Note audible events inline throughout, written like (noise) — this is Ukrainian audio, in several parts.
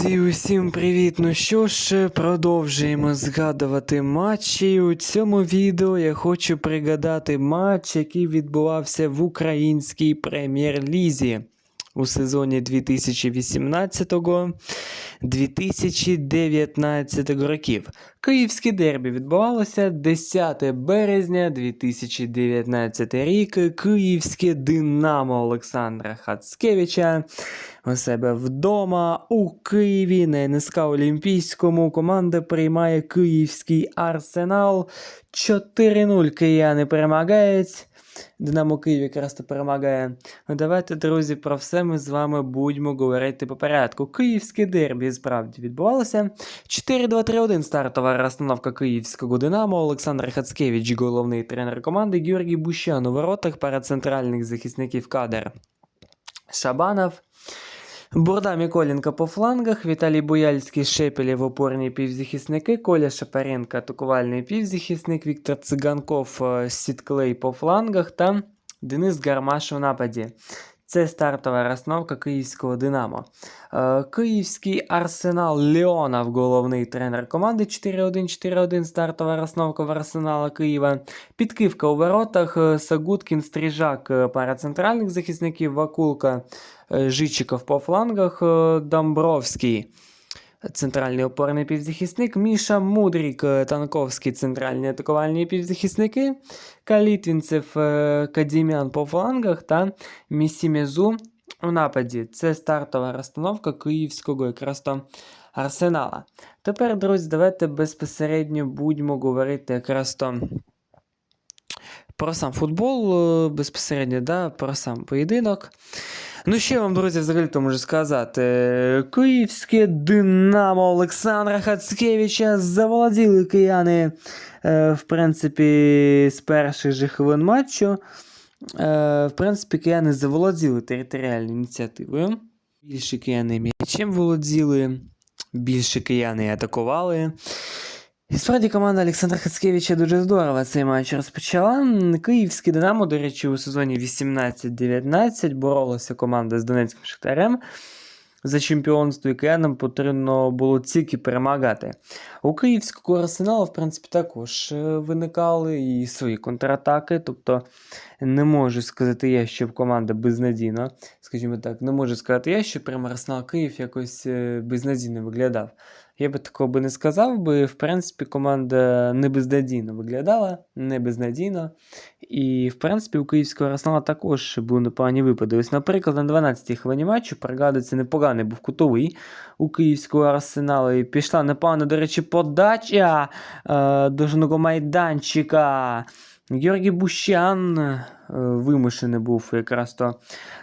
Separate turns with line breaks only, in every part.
Друзі, усім привіт! Ну що ж, продовжуємо згадувати матчі. У цьому відео я хочу пригадати матч, який відбувався в українській прем'єр-лізі у сезоні 2018-2019 років. Київське дербі відбувалося 10 березня 2019 рік. Київське Динамо Олександра Хацкевича у себе вдома у Києві на НСК Олімпійському команда приймає Київський Арсенал. 4-0 кияни перемагають. Динамо Київ якраз то перемагає. Ну давайте, друзі, про все ми з вами будемо говорити по порядку. Київське дербі справді відбувалося. 4-2-3-1 стартова розстановка київського Динамо. Олександр Хацкевич, головний тренер команди, Георгій Бущан у воротах, пара центральних захисників кадр. Шабанов. Бурда Міколенко по флангах, Віталій Буяльський, Шепелєв, опорні півзахисники, Коля Шапаренко, атакувальний півзахисник, Віктор Циганков, е, Сітклей по флангах та Денис Гармаш у нападі. Це стартова розстановка київського Динамо. Е, Київський Арсенал Леонов, головний тренер команди 4-1-4-1, стартова розстановка в Арсенала Києва. Підкивка у воротах, е, Сагуткін, Стрижак, е, пара центральних захисників, Вакулка, Жичиков по флангах, Домбровський. Центральний опорний півзахисник, Міша Мудрік, е, Танковський, центральні атакувальні півзахисники, Калітвінцев, е, Кадімян по флангах та Місімезу у нападі. Це стартова розстановка київського якраз то арсенала. Тепер, друзі, давайте безпосередньо будемо говорити якраз то про сам футбол, е, безпосередньо, да, про сам поєдинок. Ну, я вам, друзі, взагалі то можу сказати. Київське Динамо Олександра Хацкевича заволоділи кияни, е, в принципі, з перших же хвилин матчу. Е, В принципі, кияни заволоділи територіальною ініціативою. Більше кияни м'ячем володіли, більше кияни атакували. І справді команда Олександра Хацкевича дуже здорово цей матч розпочала. Київське Динамо, до речі, у сезоні 18-19 боролася команда з Донецьким Шахтарем. За чемпіонство і киянам потрібно було тільки перемагати. У київського арсеналу, в принципі, також е, виникали і свої контратаки. Тобто, не можу сказати я, щоб команда безнадійно, скажімо так, не можу сказати я, що прямо Арсенал Київ якось е, безнадійно виглядав. Я би такого би не сказав, би, в принципі, команда не безнадійно виглядала, не безнадійно. І, в принципі, у київського Арсенала також були непогані випади. Ось, наприклад, на 12-й хвилині матчу пригадується непоганий був кутовий у київського арсенала. І пішла непогана, до речі, подача е, до жного майданчика. Георгій Бущан е, вимушений був якраз то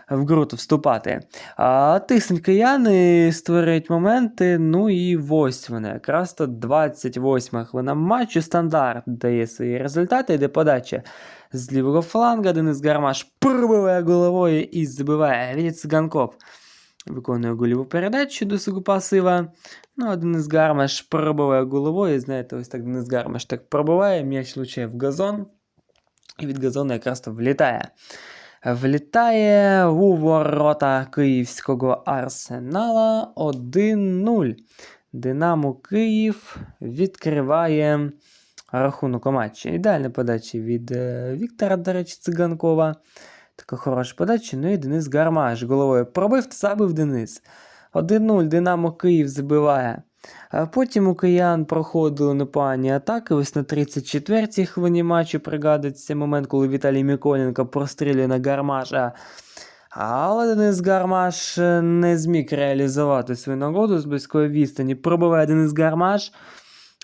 в гру вступати. А тиснуть кияни, створюють моменти. Ну і ось вони. Якраз то 28 хвилина матчу. Стандарт дає свої результати, йде подача з лівого фланга. Денис Гармаш пробиває головою і забиває. Від Циганков виконує гольову передачу до свого пасива. Ну, а Денис Гармаш пробиває головою. Знаєте, ось так Денис Гармаш так пробиває, м'яч влучає в газон. І від газону якраз то влітає. Влітає у ворота київського арсенала 1-0. Динамо Київ відкриває рахунок у матчі. Ідеальна подача від е, Віктора, до речі, Циганкова. Така хороша подача. Ну і Денис Гармаш головою пробив та забив Денис. 1-0 Динамо Київ забиває. Потім у киян проходили непогані атаки. Ось на 34-й хвилині матчу пригадується момент, коли Віталій Миколенко прострілює на Гармаша. Але Денис Гармаш е, не зміг реалізувати свою нагоду з близької відстані. Пробиває Денис Гармаш,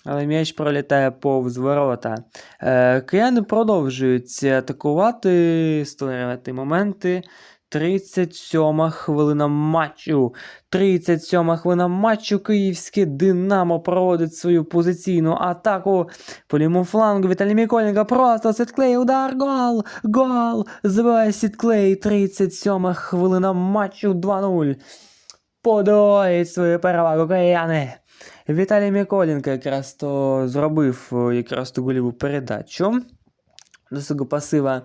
але м'яч пролітає повз ворота. Е, Кияни продовжують атакувати, створювати моменти. 37 хвилина матчу. 37 хвилина матчу. Київське Динамо проводить свою позиційну атаку. По лівому флангу Віталій Міколенко просто Сітклей, удар, гол, гол. Забиває Сітклей. 37 хвилина матчу 2-0. Подвоїть свою перевагу кияни. Віталій Міколенко якраз то зробив е, якраз ту голіву передачу до свого пасива.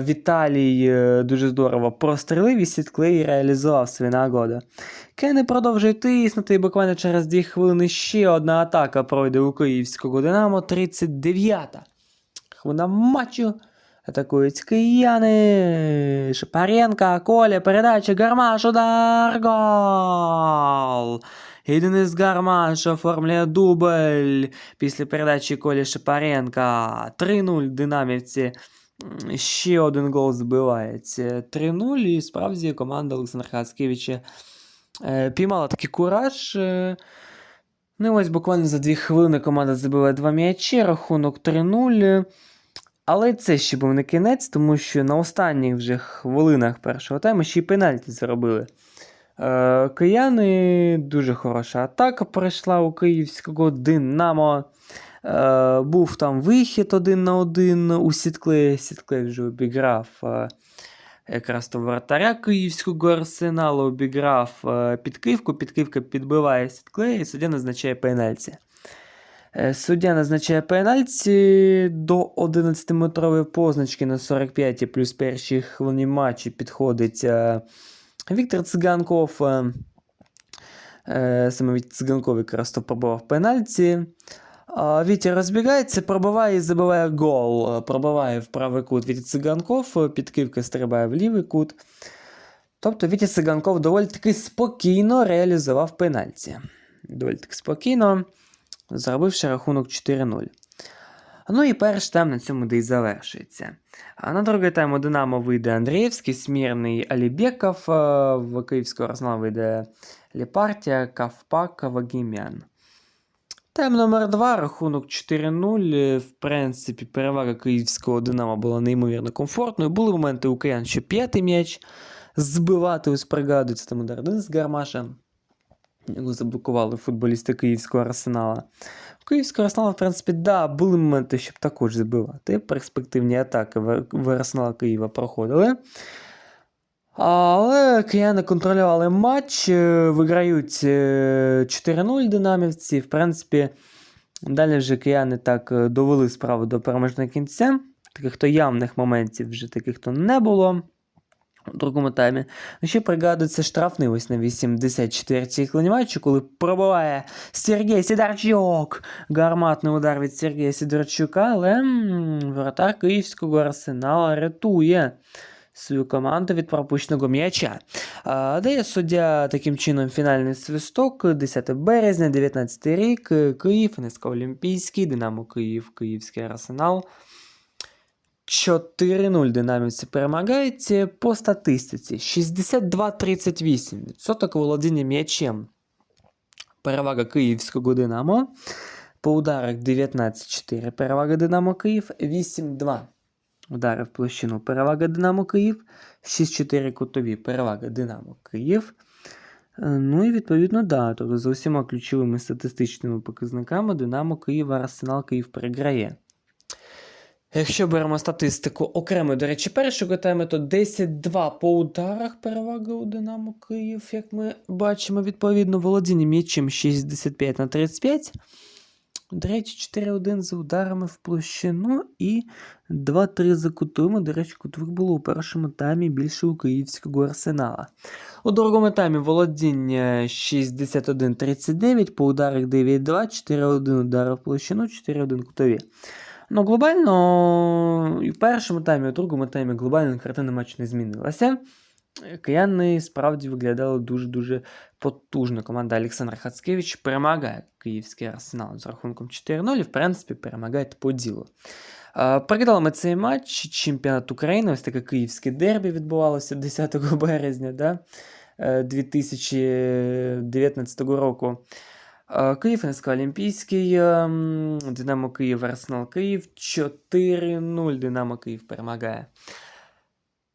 Віталій е, дуже здорово прострелив і сітклей реалізував свої нагоди. Кени продовжує тиснути, і буквально через 2 хвилини ще одна атака пройде у київського Динамо. 39-та. Хвилина матчу. Атакують кияни. Шапаренко, Коля, передача, Гармаш, удар, гол! І Денис Гармаш оформлює дубль після передачі Колі Шапаренка. 3-0 динамівці. Ще один гол збивається. 3-0 і справді команда Олександра Хацкевича е, піймала такий кураж. е, Ну, ось буквально за 2 хвилини команда забила два м'ячі, рахунок 3-0. Але це ще був не кінець, тому що на останніх вже хвилинах першого тайму ще й пенальті заробили. Е, кияни дуже хороша атака пройшла у київського Динамо. Е, був там вихід один на один у Сітклеї. Сітклей вже обіграв е, якраз то вратаря київського арсеналу, обіграв е, підкивку. Підкивка підбиває Сітклея і суддя назначає пенальті. Е, Суддя назначає пенальті до 11-метрової позначки на 45-й плюс першій хвилині матчі підходить Віктор Циганков. Саме Циганков якраз то пробував пенальті. Вітя розбігається, пробиває і забиває гол. Пробиває в правий кут Вітя Циганков, е, підкивка стрибає в лівий кут. Тобто Вітя Циганков доволі таки спокійно реалізував пенальті. Доволі таки спокійно, зробивши рахунок 4-0. Ну і перший тайм на цьому де й завершується. А на другий тайм у Динамо вийде Андрієвський, Смірний Алібеков, е, в Київського Арсенал вийде Ліпартія, Кавпак, Вагімян. Тайм номер 2 рахунок 4-0. Е, В принципі, перевага київського Динамо була неймовірно комфортною. Були моменти у киян, що п'ятий м'яч збивати ось пригадується там удар Денис Гармаша. Його заблокували футболісти київського арсенала. У київського арсенала, в принципі, да, були моменти, щоб також забивати. Перспективні атаки в, в арсенал Києва проходили. Але кияни контролювали матч, е, виграють е, 4-0 динамівці. В принципі, далі вже кияни так е, довели справу до переможного кінця. Таких то явних моментів вже таких то не було у другому таймі. Ну, ще пригадується штрафний ось на 84-й хвилині матчу, коли пробиває Сергій Сідарчук. Гарматний удар від Сергія Сідорчука, але воротар київського арсенала рятує свою команду від пропущеного м'яча. Дає суддя таким чином фінальний свисток 10 березня, 19 рік, Київ, НСК Олімпійський, Динамо Київ, Київський арсенал. 4-0 динамівці перемагають по статистиці. 62-38. Відсоток володіння м'ячем. Перевага київського Динамо. По ударах 19-4. Перевага Динамо Київ 8-2. Удари в площину. Перевага Динамо Київ. 6-4 кутові. Перевага Динамо Київ. Е, Ну і відповідно, да. Тобто за усіма ключовими статистичними показниками Динамо Київ, Арсенал Київ переграє. Якщо беремо статистику окремо, до речі, першого тайму, то 10-2 по ударах перевага у Динамо Київ, як ми бачимо, відповідно, володіння м'ячем 65 на 35. До речі, 4-1 за ударами в площину і 2-3 за кутовими. До речі, кутових було у першому таймі більше у київського арсенала. У другому таймі володіння 61-39, по ударах 9-2, 4-1 удари в площину, 4-1 кутові. Ну, глобально, і в першому таймі, і в другому таймі глобально картина матчу не змінилася. Кияни справді виглядали дуже-дуже потужно. Команда Олександра Хацкевич перемагає київський арсенал з рахунком 4-0 і, в принципі, перемагає по ділу. Е, ми цей матч чемпіонат України. Ось таке київське дербі відбувалося 10 (laughs) березня да? е, 2019 року. Е, Київ НСК Олімпійський, ем, Динамо Київ, Арсенал Київ 4-0. Динамо Київ перемагає.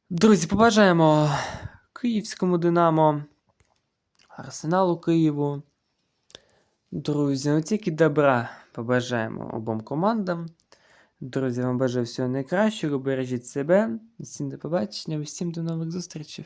Друзі, побажаємо київському Динамо, Арсеналу Києву. Друзі, ну тільки добра побажаємо обом командам. Друзі, вам бажаю всього найкращого, бережіть себе. Всім до побачення, всім до нових зустрічей.